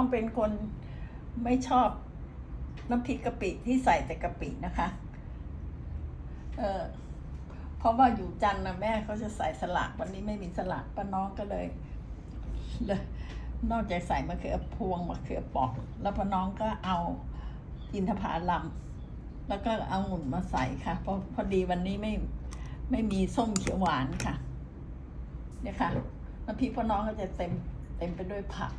องเป็นคนไม่ชอบน้ำพริกกะปิที่ใส่แต่กะปินะคะ เออเพราะว่าอยู่จันนะแม่เขาจะใส่สลัดวันนี้ไม่มีสลัดป้าน้องก็เลยเลยนอกจากใส่มะเขือพวงมะเขือปอก แล้วป้าน้องก็เอาอินทผลัมแล้วก็เอาหมุนมาใส่ค่ะเพราะพอดีวันนี้ไม่ไม่มีส้มเขียวหวานค่ะเนี่ยค่ะน้ำพริกพ่อน้องก็จะเต็มเต็มไปด้วยผัก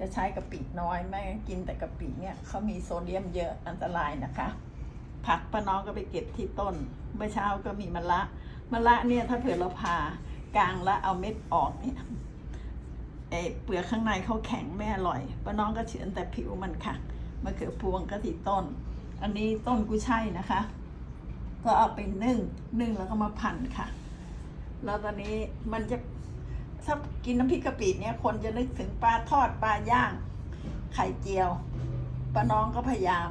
จะใช้กะปิน้อยไม่กินแต่กะปิเนี่ยเขามีโซเดียมเยอะอันตรายนะคะ ผักป้าน้องก็ไปเก็บที่ต้น เมื่อเช้าก็มีมะละมะละเนี่ยถ้าเผื่อเราผ่ากลางแล้วเอาเม็ดออกเนี่ยไอเปลือกข้างในเขาแข็งไม่อร่อยป้าน้องก็เฉือนแต่ผิวมันค่ะมะเขือพวงก็ที่ต้น อันนี้ต้นกุ้ยช่ายนะคะ ก็เอาไปนึ่งนึ่งแล้วก็มาผันค่ะ แล้วตอนนี้มันจะ ถ้ากินน้ำพริกกะปิเนี่ยคนจะนึกถึงปลาทอดปลาย่าง ไข่เจียวป้าน้องก็พยายาม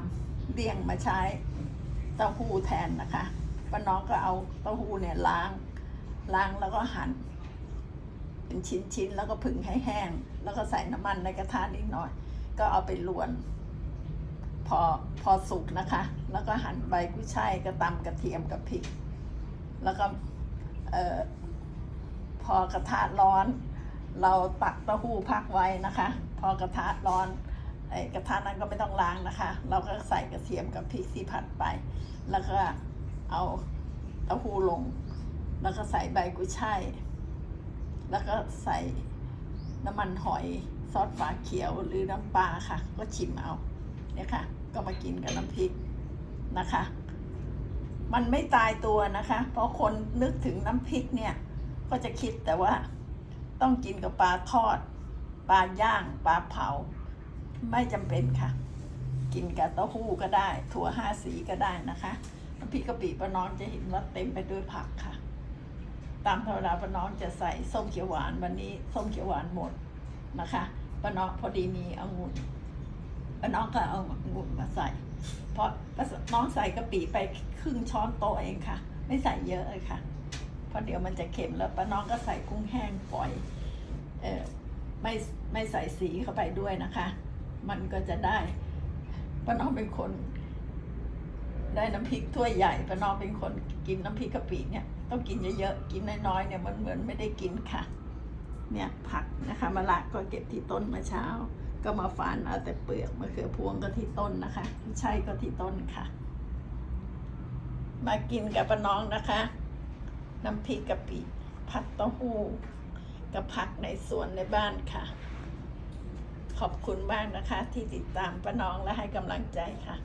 เลี่ยงมาใช้เต้าหู้แทนนะคะป้าน้องก็เอาเต้าหู้เนี่ยล้างล้างแล้วก็หั่นเป็นชิ้นๆแล้วก็ผึ่งให้แห้ง แล้วก็ใส่น้ำมันในกระทะนิดหน่อย ก็เอาไปลวน พอพอสุกนะคะ แล้วก็หั่นใบกุ้ยช่ายกระตำกระเทียมกับพริก แล้วก็เอ่อ พอกระทะร้อน เราตักเต้าหู้พักไว้นะคะ พอกระทะร้อนไอ้กระทะนั้นก็ไม่ต้องล้างนะคะ เราก็ใส่กระเทียมกับพริกที่ผัดไป แล้วก็เอาเต้าหู้ลง แล้วก็ใส่ใบกุ้ยช่ายแล้วก็ใส่น้ำมันหอยซอสฝาเขียวหรือน้ำปลาค่ะ ก็ชิมเอาเนี่ยค่ะ ก็มากินกับน้ำพริกนะคะ มันไม่ตายตัวนะคะ เพราะคนนึกถึงน้ำพริกเนี่ย ก็จะคิดแต่ว่า ต้องกินกับปลาทอด ปลาย่างปลาเผา ไม่จำเป็นค่ะ กินกับเต้าหู้ก็ได้ ถั่วห้าสีก็ได้นะคะพริกะปิป้าน้องจะเห็นว่าเต็มไปด้วยผักค่ะ ตามธรรมดาป้าน้องจะใส่ส้มเขียวหวานวันนี้ส้มเขียวหวานหมดนะคะป้าน้องพอดีมีองุ่นป้าน้องก็เอาองุ่นมาใส่ เพราะน้องใส่กะปิไปครึ่งช้อนโต๊ะเองค่ะ ไม่ใส่เยอะเลยค่ะ เพราะเดี๋ยวมันจะเค็มแล้วป้าน้องก็ใส่กุ้งแห้งปล่อยเออไม่ไม่ใส่สีเข้าไปด้วยนะคะ มันก็จะได้ป้าน้องเป็นคน ได้น้ำพริกถ้วยใหญ่ป้าน้องเป็นคนกินน้ำพริกกะปิเนี่ยต้องกินเยอะๆกินน้อยๆเนี่ยมันเหมือนไม่ได้กินค่ะ เนี่ยผักนะคะมะละก็เก็บที่ต้นมาเช้า ก็มาฝานเอาแต่เปลือกมะเขือพวงก็ที่ต้นนะคะใช่ก็ที่ต้นค่ะ มากินกับป้าน้องนะคะ น้ำพริกกะปิผัดเต้าหู้กับผักในสวนในบ้านค่ะ ขอบคุณมากนะคะ ที่ติดตามป้าน้องและให้กำลังใจค่ะ